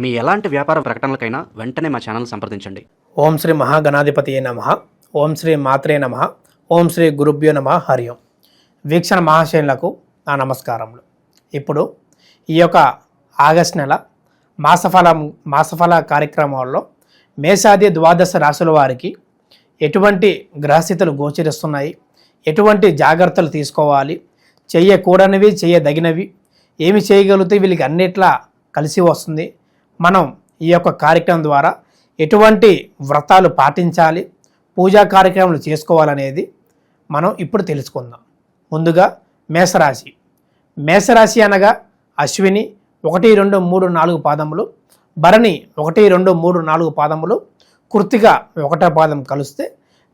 మీ ఎలాంటి వ్యాపార ప్రకటనలకైనా వెంటనే మా ఛానల్ సంప్రదించండి. ఓం శ్రీ మహాగణాధిపతి నమ. ఓం శ్రీ మాత్రే నమ. ఓం శ్రీ గురుభ్యో నమ. హరి ఓం. వీక్షణ మహాశైలకు నా నమస్కారములు. ఇప్పుడు ఈ యొక్క ఆగస్ట్ నెల మాసఫల మాసఫల కార్యక్రమాల్లో మేషాది ద్వాదశ రాశుల వారికి ఎటువంటి గ్రహస్థితులు గోచరిస్తున్నాయి? ఎటువంటి జాగ్రత్తలు తీసుకోవాలి? చేయకూడనివి చేయదగినవి ఏమి చేయగలిగితే వీళ్ళకి అన్నిట్లా కలిసి వస్తుంది. మనం ఈ యొక్క కార్యక్రమం ద్వారా ఎటువంటి వ్రతాలు పాటించాలి పూజా కార్యక్రమాలు చేసుకోవాలనేది మనం ఇప్పుడు తెలుసుకుందాం. ముందుగా మేషరాశి. మేషరాశి అనగా అశ్విని ఒకటి రెండు మూడు నాలుగు పాదములు భరణి ఒకటి రెండు మూడు నాలుగు పాదములు కృతిక ఒకటో పాదం కలిస్తే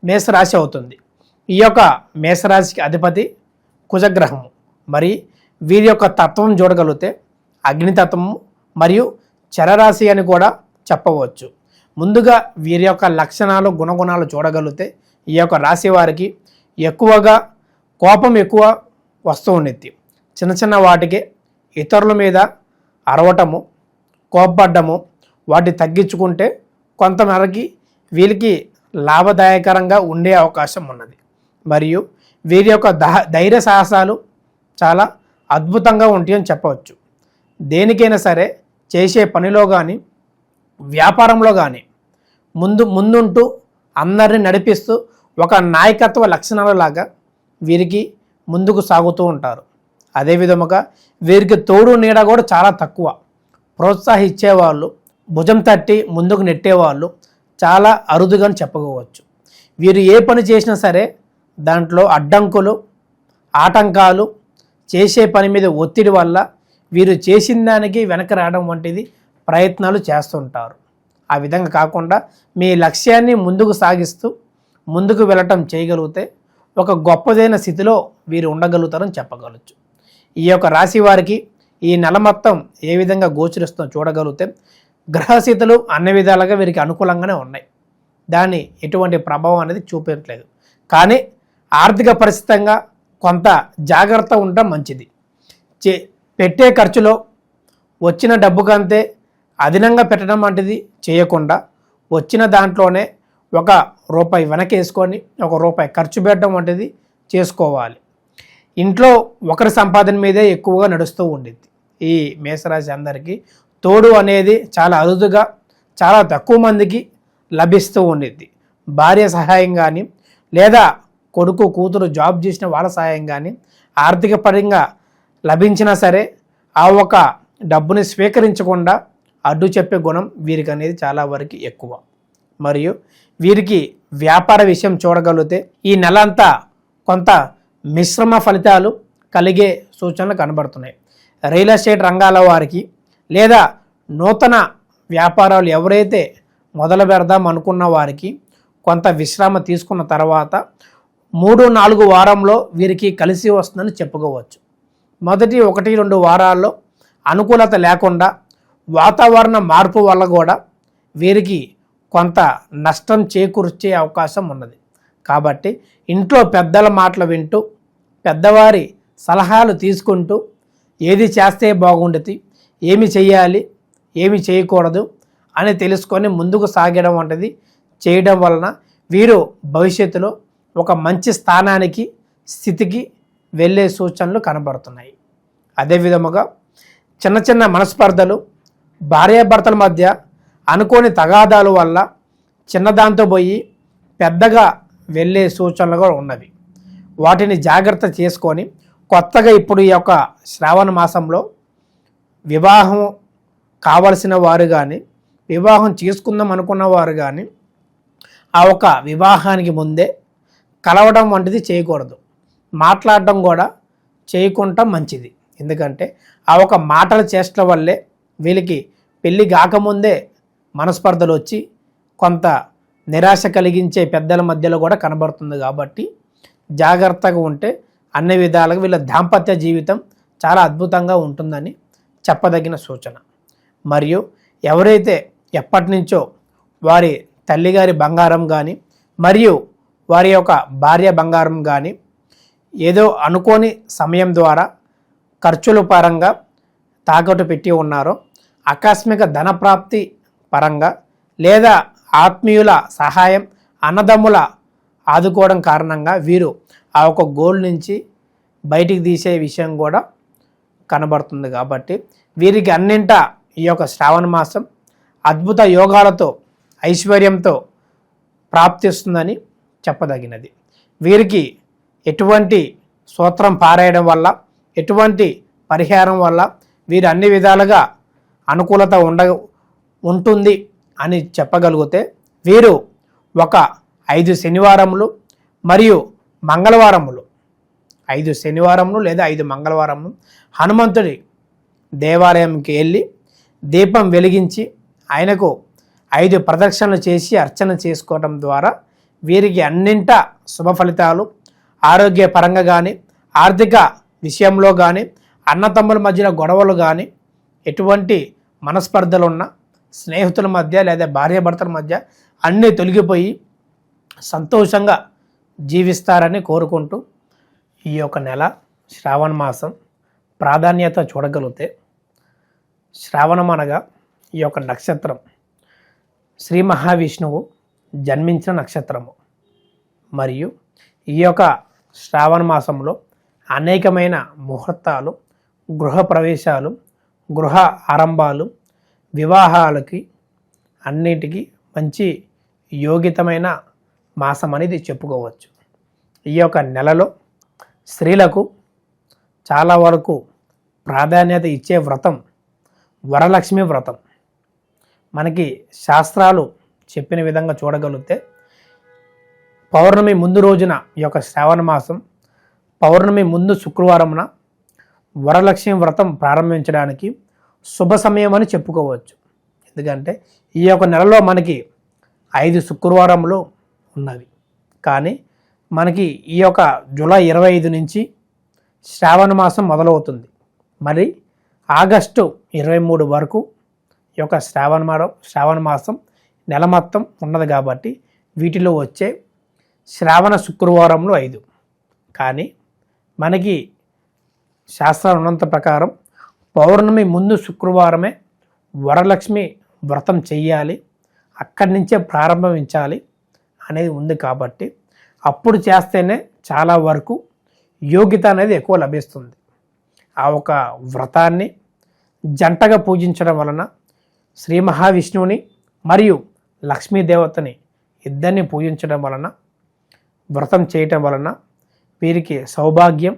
మేషరాశి అవుతుంది. ఈ యొక్క మేషరాశికి అధిపతి కుజగ్రహము. మరి వీరి యొక్క తత్వం చూడగలిగితే అగ్నితత్వము మరియు చరరాశి అని కూడా చెప్పవచ్చు. ముందుగా వీరి యొక్క లక్షణాలు గుణగుణాలు చూడగలిగితే ఈ యొక్క రాశి వారికి ఎక్కువగా కోపం ఎక్కువ వస్తూ ఉండిద్ది చిన్న చిన్న వాటికి ఇతరుల మీద అరవటము కోపపడ్డము వాటిని తగ్గించుకుంటే కొంతమేరకి వీరికి లాభదాయకరంగా ఉండే అవకాశం ఉన్నది. మరియు వీరి యొక్క దహ ధైర్య సాహసాలు చాలా అద్భుతంగా ఉంటాయని చెప్పవచ్చు. దేనికైనా సరే చేసే పనిలో కానీ వ్యాపారంలో కానీ ముందు ముందుంటూ అందరిని నడిపిస్తూ ఒక నాయకత్వ లక్షణాలలాగా వీరికి ముందుకు సాగుతూ ఉంటారు. అదేవిధముగా వీరికి తోడు నీడ కూడా చాలా తక్కువ. ప్రోత్సాహించేవాళ్ళు భుజం తట్టి ముందుకు నెట్టేవాళ్ళు చాలా అరుదుగా చెప్పుకోవచ్చు. వీరు ఏ పని చేసినా సరే దాంట్లో అడ్డంకులు ఆటంకాలు చేసే పని మీద ఒత్తిడి వల్ల వీరు చేసిన దానికి వెనక రావడం వంటిది ప్రయత్నాలు చేస్తుంటారు. ఆ విధంగా కాకుండా మీ లక్ష్యాన్ని ముందుకు సాగిస్తూ ముందుకు వెళ్ళటం చేయగలిగితే ఒక గొప్పదైన స్థితిలో వీరు ఉండగలుగుతారని చెప్పగలచ్చు. ఈ యొక్క రాశి వారికి ఈ నెల మొత్తం ఏ విధంగా గోచరిస్తుందో చూడగలిగితే గ్రహస్థితులు అన్ని విధాలుగా వీరికి అనుకూలంగానే ఉన్నాయి. దాన్ని ఎటువంటి ప్రభావం అనేది చూపించట్లేదు. కానీ ఆర్థిక పరిస్థితంగా కొంత జాగ్రత్త ఉండటం మంచిది. చే పెట్టే ఖర్చులో వచ్చిన డబ్బు కంతే అదనంగా పెట్టడం వంటిది చేయకుండా వచ్చిన దాంట్లోనే ఒక రూపాయి వెనకేసుకొని ఒక రూపాయి ఖర్చు పెట్టడం వంటిది చేసుకోవాలి. ఇంట్లో ఒకరి సంపాదన మీదే ఎక్కువగా నడుస్తూ ఉండిద్ది. ఈ మేషరాశి అందరికీ తోడు అనేది చాలా అరుదుగా చాలా తక్కువ మందికి లభిస్తూ ఉండిద్ది. భార్య సహాయం కానీ లేదా కొడుకు కూతురు జాబ్ చేసిన వాళ్ళ సహాయం కానీ ఆర్థిక పరంగా లభించినా సరే ఆ ఒక డబ్బుని స్వీకరించకుండా అడ్డు చెప్పే గుణం వీరికి అనేది చాలా వరకు ఎక్కువ. మరియు వీరికి వ్యాపార విషయం చూడగలిగితే ఈ నెల అంతా కొంత మిశ్రమ ఫలితాలు కలిగే సూచనలు కనబడుతున్నాయి. రియల్ ఎస్టేట్ రంగాల వారికి లేదా నూతన వ్యాపారాలు ఎవరైతే మొదలు పెడదాం అనుకున్న వారికి కొంత విశ్రామ తీసుకున్న తర్వాత మూడు నాలుగు వారంలో వీరికి కలిసి వస్తుందని చెప్పుకోవచ్చు. మొదటి ఒకటి రెండు వారాల్లో అనుకూలత లేకుండా వాతావరణ మార్పు వల్ల కూడా వీరికి కొంత నష్టం చేకూర్చే అవకాశం ఉన్నది. కాబట్టి ఇంట్లో పెద్దల మాటలు వింటూ పెద్దవారి సలహాలు తీసుకుంటూ ఏది చేస్తే బాగుండేది ఏమి చేయాలి ఏమి చేయకూడదు అని తెలుసుకొని ముందుకు సాగడం వంటిది చేయడం వలన వీరు భవిష్యత్తులో ఒక మంచి స్థానానికి స్థితికి వెళ్ళే సూచనలు కనబడుతున్నాయి. అదేవిధముగా చిన్న చిన్న మనస్పర్ధలు భార్యాభర్తల మధ్య అనుకోని తగాదాల వల్ల చిన్నదాంతో పోయి పెద్దగా వెళ్ళే సూచనలు కూడా ఉన్నవి. వాటిని జాగ్రత్త చేసుకొని కొత్తగా ఇప్పుడు ఈ యొక్క శ్రావణ మాసంలో వివాహం కావలసిన వారు కానీ వివాహం చేసుకుందాం అనుకున్న వారు కానీ ఆ ఒక వివాహానికి ముందే కలవడం వంటిది చేయకూడదు. మాట్లాడడం కూడా చేయకుండా మంచిది. ఎందుకంటే ఆ ఒక మాటల చేష్టల వల్లే వీళ్ళకి పెళ్ళి కాకముందే మనస్పర్ధలు వచ్చి కొంత నిరాశ కలిగించే పెద్దల మధ్యలో కూడా కనబడుతుంది కాబట్టి జాగ్రత్తగా ఉంటే అన్ని విధాలుగా వీళ్ళ దాంపత్య జీవితం చాలా అద్భుతంగా ఉంటుందని చెప్పదగిన సూచన. మరియు ఎవరైతే ఎప్పటి నుంచో వారి తల్లిగారి బంగారం కానీ మరియు వారి యొక్క భార్య బంగారం కానీ ఏదో అనుకోని సమయం ద్వారా ఖర్చుల పరంగా తాకట్టు పెట్టి ఉన్నారో. ఆకస్మిక ధనప్రాప్తి పరంగా లేదా ఆత్మీయుల సహాయం అన్నదమ్ముల ఆదుకోవడం కారణంగా వీరు ఆ ఒక గోల్ నుంచి బయటికి తీసే విషయం కూడా కనబడుతుంది కాబట్టి వీరికి అన్నింట ఈ యొక్క శ్రావణ మాసం అద్భుత యోగాలతో ఐశ్వర్యంతో ప్రాప్తిస్తుందని చెప్పదగినది. వీరికి ఎటువంటి సూత్రం పారేయడం వల్ల ఎటువంటి పరిహారం వల్ల వీరు అన్ని విధాలుగా అనుకూలత ఉండ ఉంటుంది అని చెప్పగలిగితే వీరు ఒక ఐదు శనివారములు మరియు మంగళవారములు ఐదు శనివారములు లేదా ఐదు మంగళవారములు హనుమంతుడి దేవాలయంకి వెళ్ళి దీపం వెలిగించి ఆయనకు ఐదు ప్రదక్షిణలు చేసి అర్చన చేసుకోవడం ద్వారా వీరికి అన్నింట శుభ ఫలితాలు ఆరోగ్యపరంగా కానీ ఆర్థిక విషయంలో కానీ అన్నతమ్ముల మధ్యన గొడవలు కానీ ఎటువంటి మనస్పర్ధలు ఉన్న స్నేహితుల మధ్య లేదా భార్యాభర్తల మధ్య అన్నీ తొలగిపోయి సంతోషంగా జీవిస్తారని కోరుకుంటూ ఈ యొక్క నెల శ్రావణ మాసం ప్రాధాన్యత చూడగలిగితే శ్రావణం అనగా ఈ యొక్క నక్షత్రం శ్రీ మహావిష్ణువు జన్మించిన నక్షత్రము. మరియు ఈ యొక్క శ్రావణ మాసంలో అనేకమైన ముహూర్తాలు గృహ ప్రవేశాలు గృహ ఆరంభాలు వివాహాలకి అన్నిటికీ మంచి యోగితమైన మాసం అనేది చెప్పుకోవచ్చు. ఈ యొక్క నెలలో స్త్రీలకు చాలా వరకు ప్రాధాన్యత ఇచ్చే వ్రతం వరలక్ష్మి వ్రతం. మనకి శాస్త్రాలు చెప్పిన విధంగా చూడగలిగితే పౌర్ణమి ముందు రోజున ఈ యొక్క శ్రావణ మాసం పౌర్ణమి ముందు శుక్రవారమున వరలక్ష్మి వ్రతం ప్రారంభించడానికి శుభ సమయం అని చెప్పుకోవచ్చు. ఎందుకంటే ఈ యొక్క నెలలో మనకి ఐదు శుక్రవారములు ఉన్నవి. కానీ మనకి ఈ యొక్క జూలై ఇరవై ఐదు నుంచి శ్రావణ మాసం మొదలవుతుంది. మరి ఆగస్టు ఇరవై మూడు వరకు ఈ యొక్క శ్రావణ శ్రావణ మాసం నెల మొత్తం ఉన్నది కాబట్టి వీటిలో వచ్చే శ్రావణ శుక్రవారంలో ఐదు. కానీ మనకి శాస్త్రం ఉన్నంత ప్రకారం పౌర్ణమి ముందు శుక్రవారమే వరలక్ష్మి వ్రతం చెయ్యాలి అక్కడి నుంచే ప్రారంభించాలి అనేది ఉంది కాబట్టి అప్పుడు చేస్తేనే చాలా వరకు యోగ్యత అనేది ఎక్కువ లభిస్తుంది. ఆ ఒక వ్రతాన్ని జంటగా పూజించడం వలన శ్రీ మహావిష్ణువుని మరియు లక్ష్మీదేవతని ఇద్దరిని పూజించడం వలన వ్రతం చేయటం వలన వీరికి సౌభాగ్యం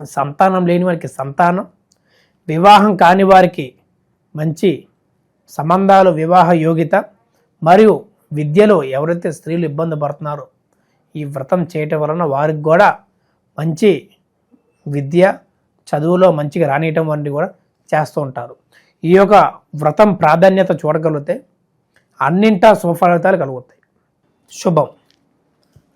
సంతానం లేని వారికి సంతానం వివాహం కాని వారికి మంచి సంబంధాలు వివాహ యోగ్యత మరియు విద్యలో ఎవరైతే స్త్రీలు ఇబ్బంది పడుతున్నారో ఈ వ్రతం చేయటం వలన వారికి కూడా మంచి విద్య చదువులో మంచిగా రానియటం వంటివి కూడా చేస్తూ ఉంటారు. ఈ యొక్క వ్రతం ప్రాధాన్యత చూడగలిగితే అన్నింటా సుఫలితాలు కలుగుతాయి. శుభం.